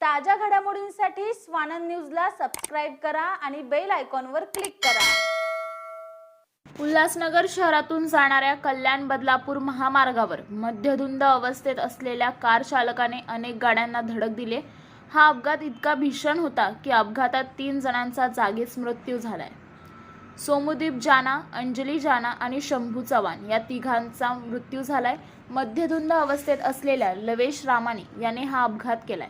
ताज्या घडामोडींसाठी स्वानंद न्यूजला सबस्क्राईब करा आणि बेल आयकॉनवर क्लिक करा. उल्हासनगर शहरातून जाणाऱ्या कल्याण बदलापूर महामार्गावर मध्यधुंद अवस्थेत असलेल्या कार चालकाने अनेक गाड्यांना धडक दिले. हा अपघात इतका भीषण होता की अपघातात तीन जणांचा जागीच मृत्यू झालाय. सोमुदीप जाना अंजली जाना आणि शंभू चव्हाण या तिघांचा मृत्यू झालाय. मध्यधुंद अवस्थेत असलेल्या लवेश रामाने याने हा अपघात केलाय.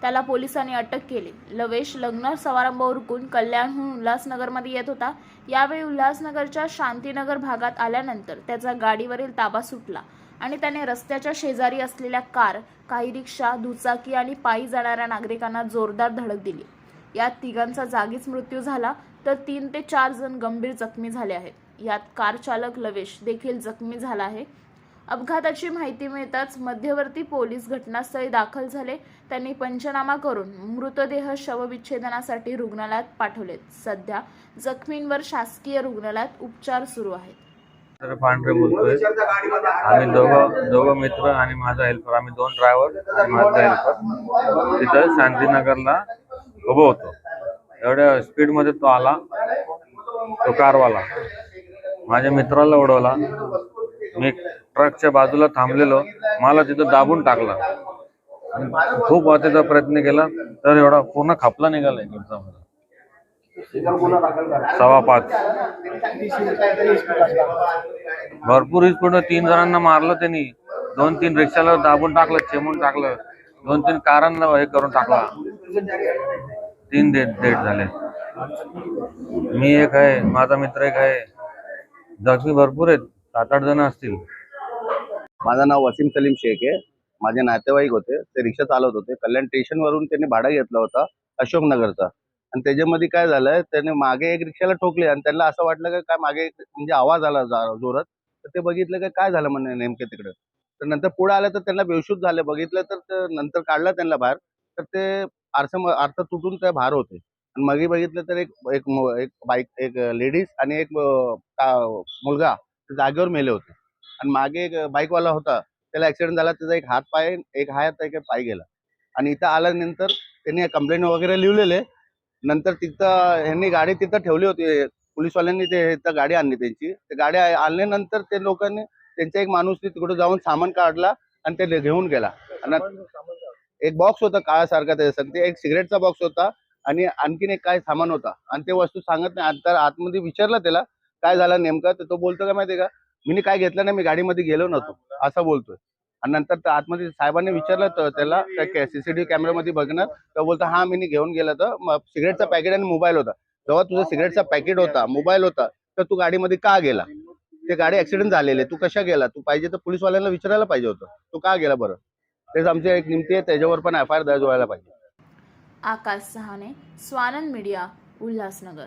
त्याला पोलिसांनी अटक केली. लवेश लग्न समारंभ उरकून कल्याणहून उल्हासनगरमध्ये येत होता. यावेळी उल्हासनगरच्या शांतीनगर भागात आल्यानंतर त्याचा गाडीवरील ताबा सुटला आणि त्याने रस्त्याच्या शेजारी असलेल्या कार काही रिक्षा दुचाकी आणि पायी जाणाऱ्या नागरिकांना जोरदार धडक दिली. यात तिघांचा जागीच मृत्यू झाला तर तीन ते चार जण गंभीर जखमी झाले आहेत. यात कार चालक लवेश देखील जखमी झाला आहे. अपघाताची माहिती मिळताच मध्यवर्ती पोलीस घटनास्थळी दाखल झाले. त्यांनी पंचनामा करून मृतदेह शवविच्छेदनासाठी रुग्णालयात पाठवलेत. सध्या जखमींवर शासकीय रुग्णालयात उपचार सुरू आहेत. पांढरे बोलतोय. आम्ही दोघं दोघं मित्र आणि माझा हेल्पर आम्ही दोन ड्रायव्हर आणि माझा हेल्पर तिथं शांतीनगरला उभं होतो. एवढ्या स्पीडमध्ये तो आला तो कारवाला. माझ्या मित्राला उडवला. मी ट्रकच्या बाजूला थांबलेलो. मला तिथं दाबून टाकला. खूप वाचायचा प्रयत्न केला तर एवढा पूर्ण खापला निघाला इकडचा मला. सव्वा पाच. भरपूर पूर्ण तीन जणांना मारलं त्यांनी. दोन तीन रिक्षाला दाबून टाकलं चेमून टाकलं. दोन तीन कारांना हे करून टाकला. तीन डेट डेट झाले. मी एक आहे माझा मित्र एक आहे. जखमी भरपूर आहेत. सात आठ जण असतील. माझं नाव वसीम सलीम शेख आहे. माझे नातेवाईक होते ते रिक्षा चालवत होते. कल्याण स्टेशनवरून त्यांनी भाडा घेतला होता अशोकनगरचा. आणि त्याच्यामध्ये काय झालंय त्याने मागे एक रिक्षाला ठोकले आणि त्यांना असं वाटलं का काय मागे म्हणजे आवाज आला जोरात. तर ते बघितलं का काय झालं म्हणे नेमके तिकडे. तर नंतर पुढे आलं तर त्यांना बेशुद्ध झाले. बघितलं तर नंतर काढलं त्यांना बाहेर. तर ते आरसा आरसा तुटून ते बाहेर होते. आणि मागे बघितलं तर एक एक बाईक एक लेडीज आणि एक मुलगा ते जागेवर मेले होते. आणि मागे एक बाईकवाला होता त्याला ऍक्सिडेंट झाला त्याचा एक हात पाय एक हात एक पाय गेला. आणि इथं आल्यानंतर त्यांनी कंप्लेंट वगैरे लिहिलेले. नंतर तिथं ह्यांनी गाडी तिथं ठेवली होती पोलीसवाल्यांनी ते इथं गाडी आणली त्यांची. ते गाडी आणल्यानंतर ते लोकांनी त्यांचा एक माणूस तिकडे जाऊन सामान काढला आणि ते घेऊन गेला. आणि एक बॉक्स होता काळासारखा त्याच्यासाठी ते एक सिगरेटचा बॉक्स होता आणि आणखीन एक काय सामान होता. आणि ते वस्तू सांगत नाही. आता आतमध्ये विचारलं त्याला काय झालं नेमकं? तर तो बोलतो का माहितीये का? मी काय घेतलं नाही मी गाडीमध्ये गेलो नव्हतो. असं बोलतोय. आणि नंतर त्या आतमध्ये साहेबांनी विचारलं तर त्याला सीसीटीव्ही कॅमेऱ्यामध्ये बघणार. तर बोलतो हा मी घेऊन गेला तर सिगरेटचा पॅकेट आणि मोबाईल होता. जेव्हा तुझा सिगरेटचा पॅकेट होता मोबाईल होता तर तू गाडीमध्ये का गेला? ते गाडी ऍक्सिडेंट झालेली आहे. तू कशा गेला? तू पाहिजे तर पोलीसवाल्यांना विचारायला पाहिजे होतं. तू का गेला बरं? तेच आमची एक निमती आहे. त्याच्यावर पण एफ आय आर दर्ज व्हायला पाहिजे. आकाश सहाने स्वानंद मीडिया उल्हासनगर.